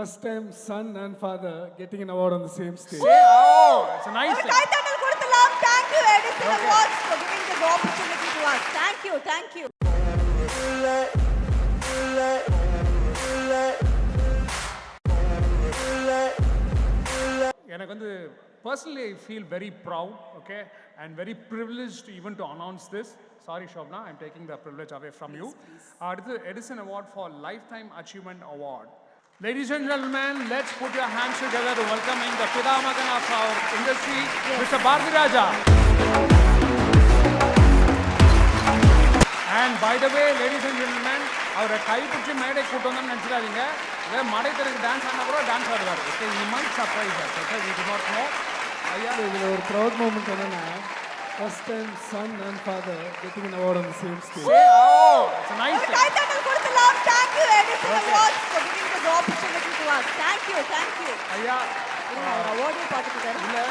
First time son and father getting an award on the same stage. Oh, it's a nice thing. கைத்தட்டல் கொடுக்கலாம் thank you Edison Awards for giving this opportunity to us thank you thank you எனக்கு வந்து personally I feel very proud, okay, and very privileged even to announce this. Sorry, Shobna, I'm taking the privilege away from you. அடுத்து Edison Award for Lifetime Achievement Award. Ladies and gentlemen, let's put your hands together to welcoming the Pidamagan of our industry, Mr. Bharti Raja. And by the way, ladies and gentlemen, அவரை கைப்பிடிச்சு மேடை கூட்டு வந்தோம்னு நினச்சிடாதீங்க இதே மடைத்தருக்கு dance ஆனா கூட dance ஆடுவார் okay you might surprise okay we do not know ஐயா இதில் ஒரு ப்ரௌட் மூமெண்ட் என்னன்னா first time son and father getting an award on the same stage. A O it's nice ஒரு கைத்தட்டல் கொடுக்கலாம் thank you Edison ஐயா அவார்டே பார்த்துட்டு. இல்லை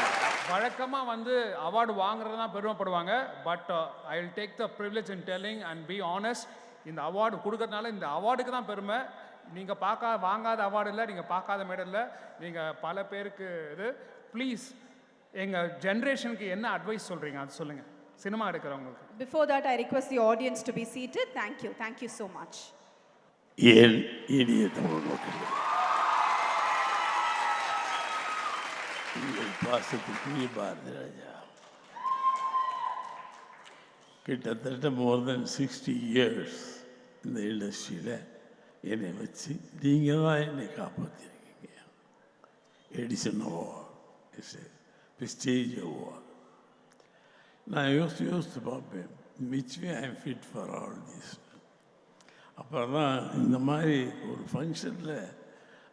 வழக்கமாக வந்து அவார்டு வாங்குறது தான் பெருமைப்படுவாங்க. But I will take the privilege in telling and be honest இந்த அவார்டு கொடுக்கறதுனால இந்த அவார்டுக்கு தான் பெருமை. நீங்கள் பார்க்க வாங்காத அவார்டு இல்லை நீங்கள் பார்க்காத மேடல் இல்லை. நீங்கள் பல பேருக்கு இது. ப்ளீஸ் எங்கள் ஜென்ரேஷனுக்கு என்ன அட்வைஸ் சொல்கிறீங்க அது சொல்லுங்கள் சினிமா எடுக்கிறவங்களுக்கு. I request the audience to be seated. Thank you. Thank you so much. ஏன் இனிய தமிழ் மக்கள்? பாசத்துக்குரிய பாரதி ராஜா கிட்டத்தட்ட மோர் தென் சிக்ஸ்டி இயர்ஸ் இந்த இண்டஸ்ட்ரியில் என்னை வச்சு நீங்கள் தான் என்னை காப்பாற்றிருக்கீங்க Edison award is stage award நான் யோசித்து யோசித்து பார்ப்பேன். Which way I fit for all this அப்புறம் தான் இந்த மாதிரி ஒரு ஃபங்க்ஷனில்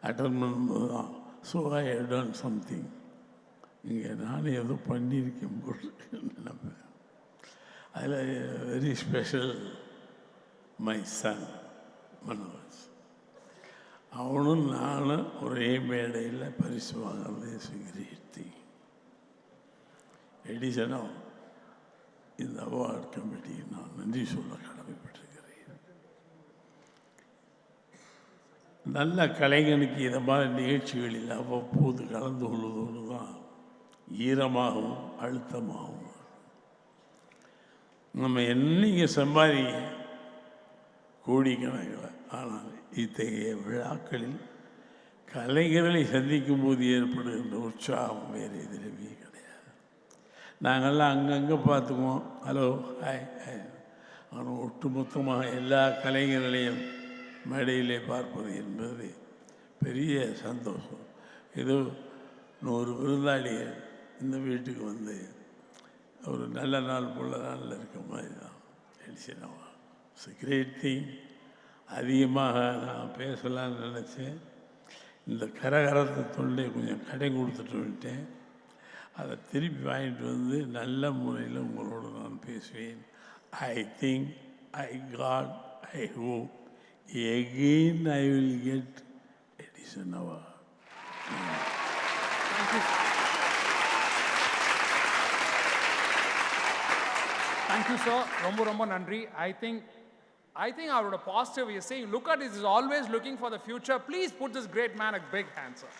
அட்டன் பண்ணும்போது தான் ஸோ ஐ டன் சம்திங் இங்கே நான் ஏதோ பண்ணியிருக்கேன் போல நினைப்பேன் அதில் very special my son Manoj. அவனும் நானும் ஒரே மேடையில் பரிசு வாங்குறது சுகிரீர்த்தி எடிசனும் இந்த அவார்ட் கமிட்டிக்கு நான் நன்றி சொல்ல கடமைப்பட்டிருக்கிறேன். நல்ல கலைஞனுக்கு இதை மாதிரி நிகழ்ச்சிகளில் அவ்வப்போது கலந்து கொள்வதோடு தான் ஈரமாகவும் அழுத்தமாகவும். நம்ம என்னைக்கு சம்பாதிக்க கோடிக்கணக்கில் ஆனால் இத்தகைய விழாக்களில் கலைஞர்களை சந்திக்கும் போது ஏற்படுகின்ற உற்சாகம் வேறு எதிரவே கிடையாது. நாங்கள்லாம் அங்கங்கே பார்த்துக்குவோம். Hello hi hi. ஆனால் ஒட்டுமொத்தமாக எல்லா கலைஞர்களையும் மேடையிலே பார்ப்பது என்பது பெரிய சந்தோஷம். ஏதோ நூறு விருந்தாளிகள் இந்த வீட்டுக்கு வந்து ஒரு நல்ல நாள் புள்ள நாளில் இருக்க மாதிரி தான். எடிசனவா இட்ஸ் கிரேட் திங் அதிகமாக நான் பேசலாம்னு நினச்சேன். இந்த கரகரத்தை தொண்டை கொஞ்சம் கடை கொடுத்துட்டு விட்டேன் அதை திருப்பி வாங்கிட்டு வந்து நல்ல முறையில் உங்களோடு நான் பேசுவேன். I think I got I hope again I will get Edison award thank you sir ரொம்ப ரொம்ப நன்றி ஐ திங்க் ஐ திங்க் அவரோட positive is saying look at is is always looking for the future please put this great man a big hand sir